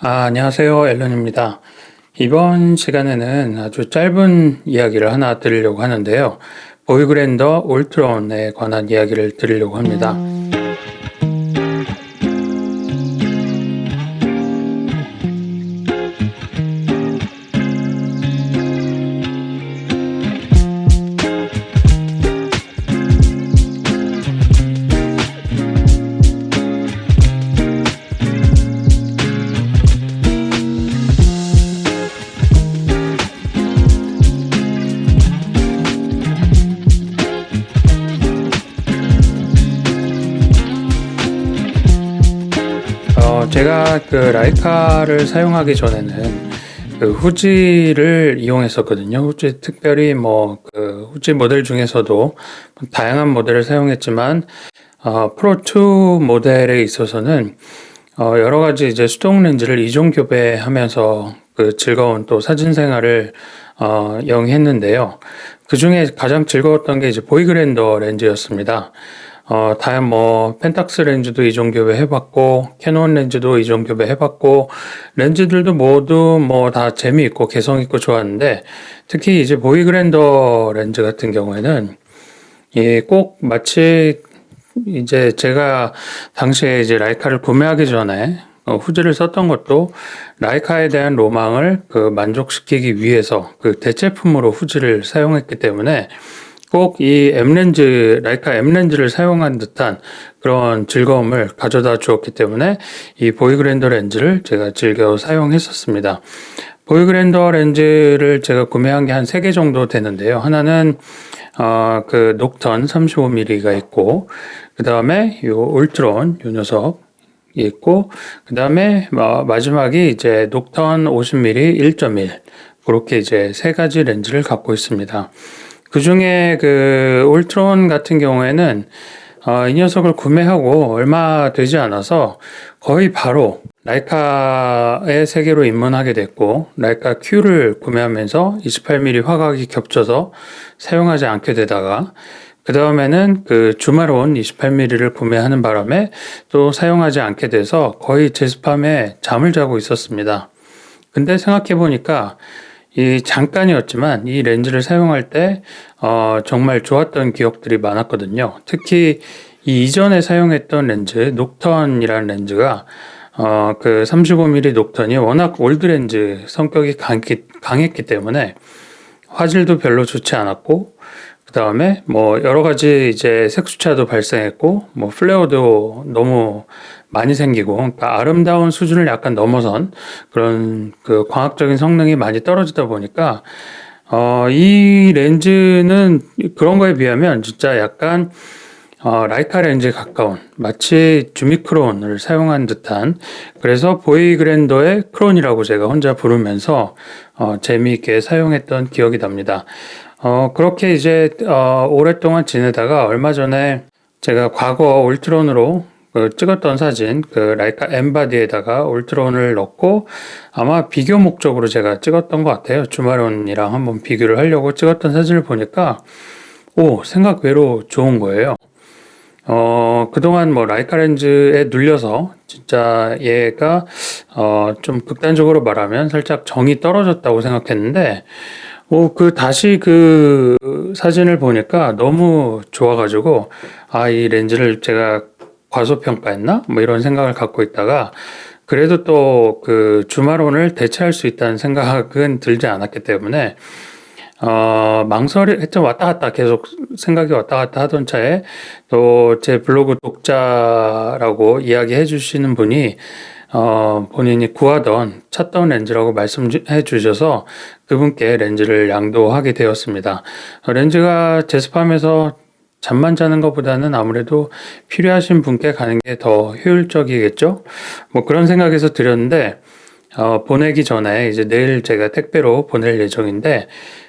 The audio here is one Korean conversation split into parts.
아, 안녕하세요. 앨런입니다. 이번 시간에는 아주 짧은 이야기를 하나 드리려고 하는데요. 보이그랜더 올트론에 관한 이야기를 드리려고 합니다. 어, 제가 그 라이카를 사용하기 전에는 그 후지를 이용했었거든요. 후지 특별히 뭐 그 후지 모델 중에서도 다양한 모델을 사용했지만 어, 프로2 모델에 있어서는 어, 여러 가지 이제 수동 렌즈를 이종 교배하면서 그 즐거운 또 사진 생활을 어, 영했는데요. 그 중에 가장 즐거웠던 게 이제 보이그랜더 렌즈였습니다. 어, 다양 뭐 펜탁스 렌즈도 이종 교배 해봤고 캐논 렌즈도 이종 교배 해봤고 렌즈들도 모두 뭐 다 재미있고 개성 있고 좋았는데 특히 이제 보이그랜더 렌즈 같은 경우에는 이꼭 마치 이제 제가 당시에 이제 라이카를 구매하기 전에 어, 후지를 썼던 것도 라이카에 대한 로망을 그 만족시키기 위해서 그 대체품으로 후지를 사용했기 때문에 꼭 이 M렌즈, 라이카 M렌즈를 사용한 듯한 그런 즐거움을 가져다 주었기 때문에 이 보이그랜더 렌즈를 제가 즐겨 사용했었습니다. 보이그랜더 렌즈를 제가 구매한 게한세개 정도 되는데요. 하나는 어, 그 녹턴 35mm가 있고 그 다음에 요 울트론 요 녀석 있고 그 다음에 마지막이 이제 녹턴 50mm 1.1 그렇게 이제 세 가지 렌즈를 갖고 있습니다. 그 중에 그 울트론 같은 경우에는 어, 이 녀석을 구매하고 얼마 되지 않아서 거의 바로 라이카의 세계로 입문하게 됐고 라이카 Q를 구매하면서 28mm 화각이 겹쳐서 사용하지 않게 되다가 그 다음에는 그 주마론 28mm를 구매하는 바람에 또 사용하지 않게 돼서 거의 제습함에 잠을 자고 있었습니다. 근데 생각해 보니까 이 잠깐이었지만 이 렌즈를 사용할 때 어, 정말 좋았던 기억들이 많았거든요. 특히 이 이전에 사용했던 렌즈 녹턴이라는 렌즈가 어, 그 35mm 녹턴이 워낙 올드 렌즈 성격이 강했기, 강했기 때문에 화질도 별로 좋지 않았고 그 다음에 뭐 여러 가지 이제 색수차도 발생했고 뭐 플레어도 너무 많이 생기고 그러니까 아름다운 수준을 약간 넘어선 그런 그 광학적인 성능이 많이 떨어지다 보니까 어, 이 렌즈는 그런 거에 비하면 진짜 약간 어, 라이카 렌즈에 가까운 마치 주미크론을 사용한 듯한 그래서 보이 그랜더의 크론이라고 제가 혼자 부르면서 어, 재미있게 사용했던 기억이 납니다. 어, 그렇게 이제 어, 오랫동안 지내다가 얼마 전에 제가 과거 울트론으로 그 찍었던 사진, 그 라이카 엠바디에다가 울트론을 넣고 아마 비교 목적으로 제가 찍었던 것 같아요. 주마론이랑 한번 비교를 하려고 찍었던 사진을 보니까 오, 생각 외로 좋은 거예요. 어, 그동안 뭐 라이카 렌즈에 눌려서 진짜 얘가 어, 좀 극단적으로 말하면 살짝 정이 떨어졌다고 생각했는데 어, 그 다시 그 사진을 보니까 너무 좋아가지고 아, 이 렌즈를 제가 과소평가했나? 뭐 이런 생각을 갖고 있다가 그래도 또 그 주마론을 대체할 수 있다는 생각은 들지 않았기 때문에 어, 망설이, 했죠. 왔다 갔다 계속 생각이 왔다 갔다 하던 차에 또 제 블로그 독자라고 이야기해 주시는 분이 어, 본인이 구하던 찾던 렌즈라고 말씀해 주셔서 그분께 렌즈를 양도하게 되었습니다. 어, 렌즈가 제습하면서 잠만 자는 것보다는 아무래도 필요하신 분께 가는 게 더 효율적이겠죠? 뭐 그런 생각에서 드렸는데, 어, 보내기 전에 이제 내일 제가 택배로 보낼 예정인데,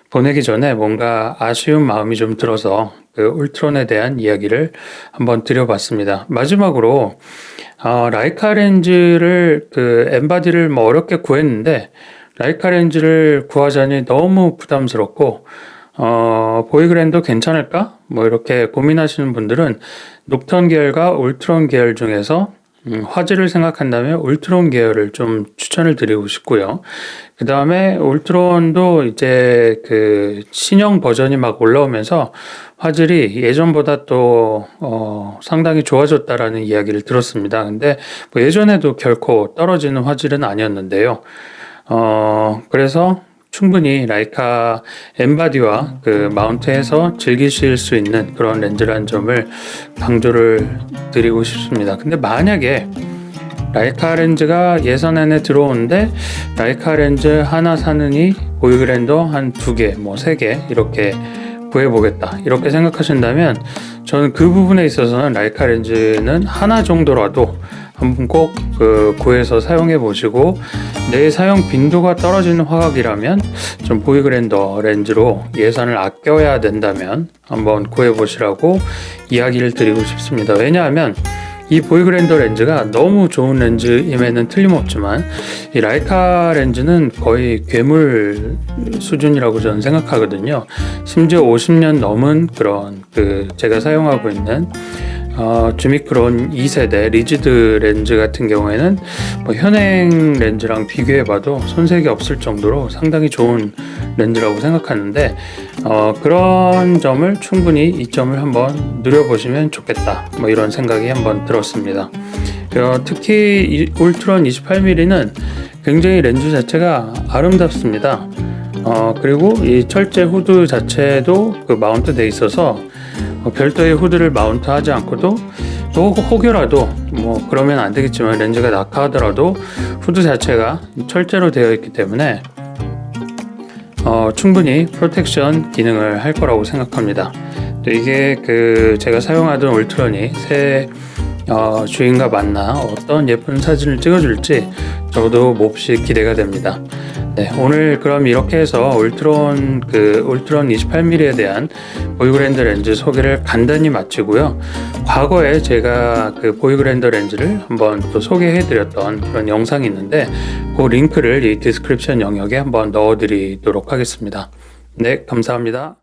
보내기 전에 뭔가 아쉬운 마음이 좀 들어서 그 울트론에 대한 이야기를 한번 드려봤습니다. 마지막으로, 어, 라이카 렌즈를 그 엠바디를 뭐 어렵게 구했는데, 라이카 렌즈를 구하자니 너무 부담스럽고, 어, 보이그랜드 괜찮을까? 뭐 이렇게 고민하시는 분들은 녹턴 계열과 울트론 계열 중에서 음, 화질을 생각한다면 울트론 계열을 좀 추천을 드리고 싶고요. 그 다음에 울트론도 이제 그 신형 버전이 막 올라오면서 화질이 예전보다 또 어, 상당히 좋아졌다라는 이야기를 들었습니다. 근데 뭐 예전에도 결코 떨어지는 화질은 아니었는데요. 어, 그래서 충분히 라이카 엠바디와 그 마운트에서 즐기실 수 있는 그런 렌즈라는 점을 강조를 드리고 싶습니다. 근데 만약에 라이카 렌즈가 예산 안에 들어오는데 라이카 렌즈 하나 사느니 보이그랜더 한 두 개, 뭐 세 개 이렇게 구해보겠다 이렇게 생각하신다면 저는 그 부분에 있어서는 라이카 렌즈는 하나 정도라도 한번 꼭 그 구해서 사용해 보시고 내 사용 빈도가 떨어지는 화각이라면 좀 보이그랜더 렌즈로 예산을 아껴야 된다면 한번 구해 보시라고 이야기를 드리고 싶습니다. 왜냐하면 이 보이그랜더 렌즈가 너무 좋은 렌즈임에는 틀림없지만 이 라이카 렌즈는 거의 괴물 수준이라고 저는 생각하거든요. 심지어 50년 넘은 그런 그 제가 사용하고 있는 어, 주미크론 2세대 리지드 렌즈 같은 경우에는 뭐 현행 렌즈랑 비교해봐도 손색이 없을 정도로 상당히 좋은 렌즈라고 생각하는데 어, 그런 점을 충분히 이 점을 한번 누려보시면 좋겠다 뭐 이런 생각이 한번 들었습니다. 어, 특히 이 울트론 28mm는 굉장히 렌즈 자체가 아름답습니다. 어, 그리고 이 철제 후드 자체도 그 마운트 돼 있어서 어, 별도의 후드를 마운트하지 않고도 또 혹여라도 뭐 그러면 안 되겠지만 렌즈가 낙하하더라도 후드 자체가 철제로 되어 있기 때문에 어, 충분히 프로텍션 기능을 할 거라고 생각합니다. 또 이게 그 제가 사용하던 울트론이 새 어, 주인과 만나 어떤 예쁜 사진을 찍어줄지 저도 몹시 기대가 됩니다. 네, 오늘 그럼 이렇게 해서 울트론 그 울트론 28mm에 대한 보이그랜드 렌즈 소개를 간단히 마치고요. 과거에 제가 그 보이그랜드 렌즈를 한번 또 소개해드렸던 그런 영상이 있는데 그 링크를 이 디스크립션 영역에 한번 넣어드리도록 하겠습니다. 네, 감사합니다.